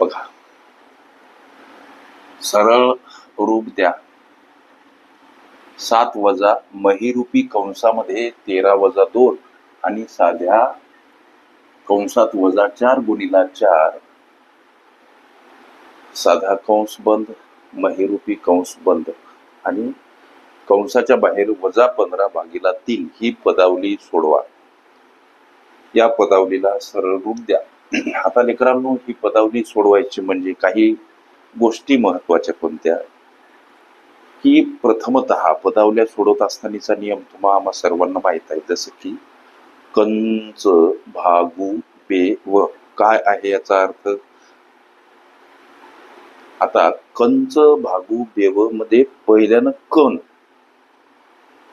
बघा. सरळ रूप द्या. सात वजा महिरूपी कंसामध्ये तेरा वजा दोन आणि साध्या कंसात वजा चार गुणिला चार. साधा कंस बंद महिरूपी कंस बंद आणि कंसाच्या बाहेर वजा पंधरा भागीला तीन ही पदावली सोडवा. या पदावलीला सरळ रूप द्या. आता लेकरांनो ही पदावली सोडवायची म्हणजे काही गोष्टी महत्त्वाच्या कोणत्या? की प्रथमत पदावल्या सोडवत असतानाचा नियम तुम्हा आम्हा सर्वांना माहीत आहे. जसं की कंच भागू बे व काय आहे याचा अर्थ? आता कंच भागू बेवमध्ये पहिल्यानं कण.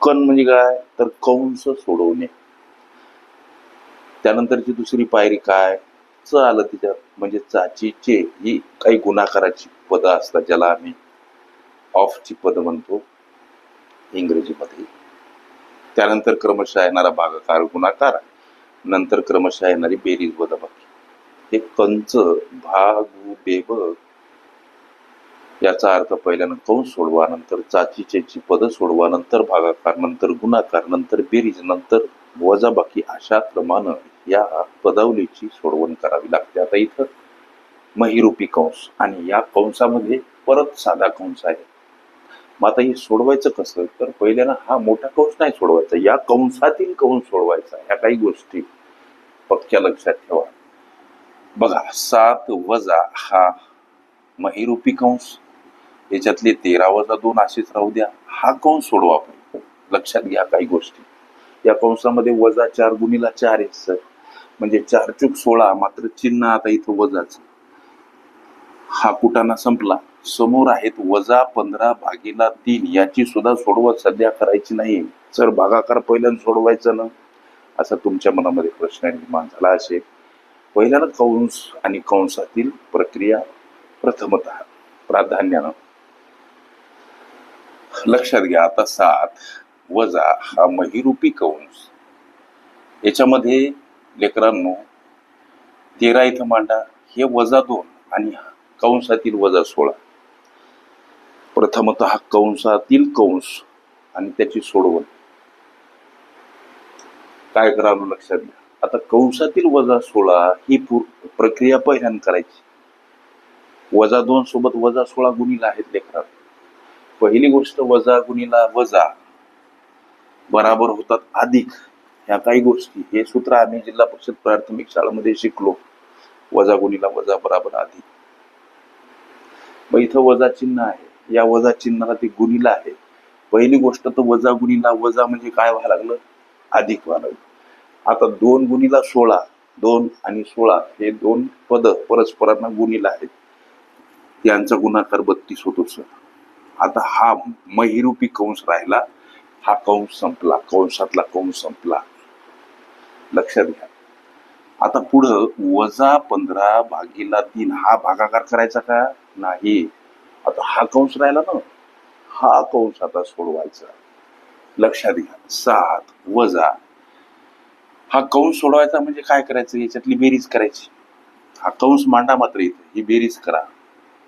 कण म्हणजे काय? तर कंस सोडवणे. त्यानंतरची दुसरी पायरी काय? च आलं तिच्यात म्हणजे चाचीचे ही काही गुणाकाराची पदं असतात ज्याला आम्ही ऑफची पद म्हणतो इंग्रजीमध्ये. त्यानंतर क्रमशः येणारा भागाकार गुणाकार नंतर क्रमशः येणारी बेरीज वजाबाकी हे कंच भाग बेब याचा अर्थ पहिल्यानं कंस सोडवा नंतर चाचीचेची पद सोडवा नंतर भागाकार नंतर गुणाकार नंतर बेरीज नंतर वजाबाकी अशा क्रमानं या पदावलीची सोडवण करावी लागते. आता इथं महिरूपी कंस आणि या कंसामध्ये परत साधा कंस आहे. मग आता हे सोडवायचं कसं? तर पहिल्यानं हा मोठा कंस नाही सोडवायचा या कंसातील कंस सोडवायचा. ह्या काही गोष्टी पक्क्या लक्षात ठेवा. बघा सात वजा हा महिरूपी कंस याच्यातले तेरा वजा दोन असेच राहू द्या. हा कंस सोडवा आपण. लक्षात घ्या काही गोष्टी. या कंसामध्ये वजा चार गुणीला चार आहे सर. म्हणजे चार चूक सोळा मात्र चिन्ह आता इथं वजाच. हा कुटाणा संपला. समोर आहेत वजा पंधरा भागीला तीन याची सुद्धा सोडवत सध्या करायची नाही सर भागाकार पहिल्यांदा सोडवायचं ना? असा तुमच्या मनामध्ये प्रश्न निर्माण झाला असेल. पहिल्यानं कंस आणि कंसातील प्रक्रिया प्रथमत प्राधान्यानं. लक्षात घ्या आता सात वजा हा महिरूपी कंस. याच्यामध्ये लेकरांनो तेरा इथं मांडा हे वजा दोन आणि कंसातील वजा सोळा. प्रथमत कंसातील कंस आणि त्याची सोडवण. काय करावं लक्षात घ्या. आता कंसातील वजा सोळा ही पूर- प्रक्रिया पहिल्यान करायची. वजा दोन सोबत वजा सोळा गुणीला आहेत लेकरात पहिली गोष्ट वजा गुणीला वजा बराबर होतात अधिक. ह्या काही गोष्टी हे सूत्र आम्ही जिल्हा परिषद प्राथमिक शाळेमध्ये शिकलो. वजा गुणीला वजा बराबर अधिक मग इथं वजा चिन्ह आहे. या वजा चिन्हाला ते गुणीला आहे. पहिली गोष्ट तर वजा गुणीला वजा म्हणजे काय व्हायला लागलं? अधिक व्हायला लागलं. आता दोन गुणीला सोळा दोन आणि सोळा हे दोन पद परस्परांना गुणीला आहेत. यांचा गुणाकार बत्तीस होतो सर. आता हा महिरूपी कंस राहिला. हा कंस संपला कंसातला कंस संपला. लक्षात घ्या आता पुढं वजा पंधरा भागीला तीन हा भागाकार करायचा का? नाही. आता हा कंस राहिला ना हा कंस आता सोडवायचा. लक्षात घ्या सात वजा. हा कंस सोडवायचा म्हणजे काय करायचं? याच्यातली बेरीज करायची. हा कंस मांडा मात्र इथे. ही बेरीज करा.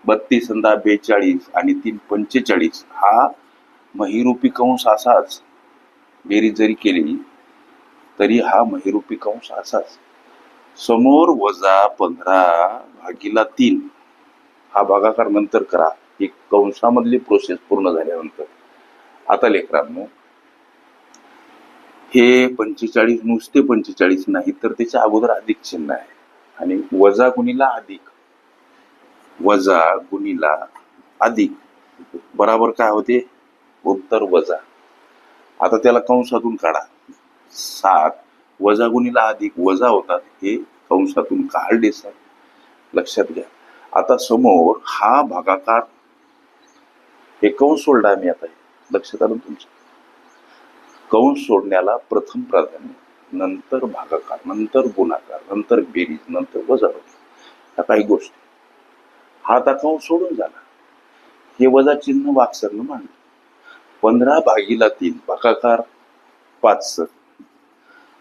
बत्तीस अंदा बेचाळीस आणि तीन पंचेचाळीस. हा महिरूपी कंस असाच. बेरीज जरी केली तरी हा महिरूपी कंस असाच. समोर वजा पंधरा भागीला तीन. हा भागाकार नंतर करा. ही कंसामधली प्रोसेस पूर्ण झाल्यानंतर. आता लेकरांनो हे पंचेचाळीस नुसते पंचेचाळीस नाही तर त्याच्या अगोदर अधिक चिन्ह आहे. आणि वजा गुणीला अधिक. वजा गुणीला अधिक. बराबर काय होते? उत्तर वजा. आता त्याला कंसातून काढा. सात वजा गुणीला अधिक वजा होतात हे कंसातून काढले सर. लक्षात घ्या. आता समोर हा भागाकार हे कंस सोडला आम्ही आता. लक्षात आलं तुमचं? कंस सोडण्याला प्रथम प्राधान्य नंतर भागाकार नंतर गुणाकार नंतर बेरीज नंतर वजाबाकी ह्या काही गोष्टी. हा आता कंस सोडून झाला हे वजा चिन्ह वाक्सरनं मांडलं. पंधरा भागीला तीन भागाकार पाच सर.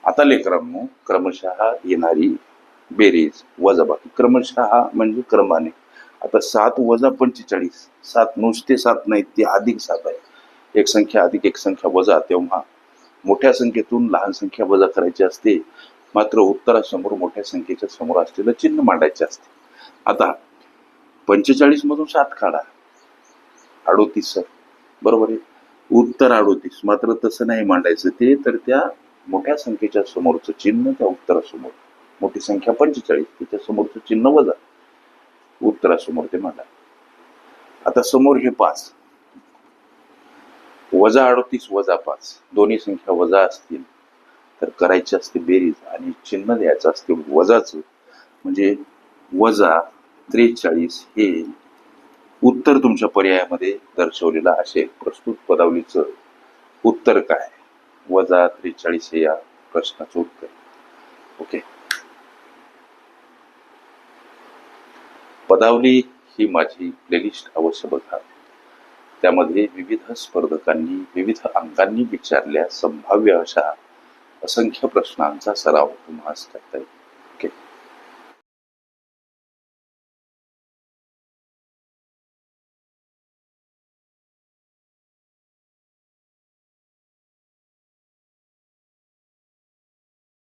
आता लेकरांनो क्रमशः येणारी बेरीज वजाबाकी. क्रमशः म्हणजे क्रमाने. आता सात वजा पंचेचाळीस. सात नुसते सात नाहीत ते अधिक सात आहे. एक संख्या अधिक एक संख्या वजा. तेव्हा मोठ्या संख्येतून लहान संख्या वजा करायची असते. मात्र उत्तरासमोर मोठ्या संख्येच्या समोर असलेलं चिन्ह मांडायचे असते. आता पंचेचाळीस मधून सात काढा. अडोतीस. सर बरोबर आहे? उत्तर अडोतीस. मात्र तसं नाही मांडायचं ते तर त्या मोठ्या संख्येच्या समोरचं चिन्ह त्या उत्तरासमोर. मोठी संख्या पंचेचाळीस त्याच्या समोरचं चिन्ह वजा. उत्तरासमोर ते मांडा आता समोर हे पाच. वजा अडतीस वजा पाच. दोन्ही संख्या वजा असतील तर करायची असते बेरीज आणि चिन्ह द्यायचं असते वजाचं. म्हणजे वजा त्रेचाळीस हे उत्तर तुमच्या पर्यायामध्ये दर्शवलेलं असेल प्रस्तुत पदावलीचं उत्तर काय? वजा त्रेचाळीस हे या प्रश्नाचं उत्तर. ओके पदावली ही माझी प्लेलिस्ट अवश्य बघा. त्यामध्ये विविध स्पर्धकांनी विविध अंकांनी विचारल्या संभाव्य अशा असंख्य प्रश्नांचा सराव तुम्हाला करता येईल.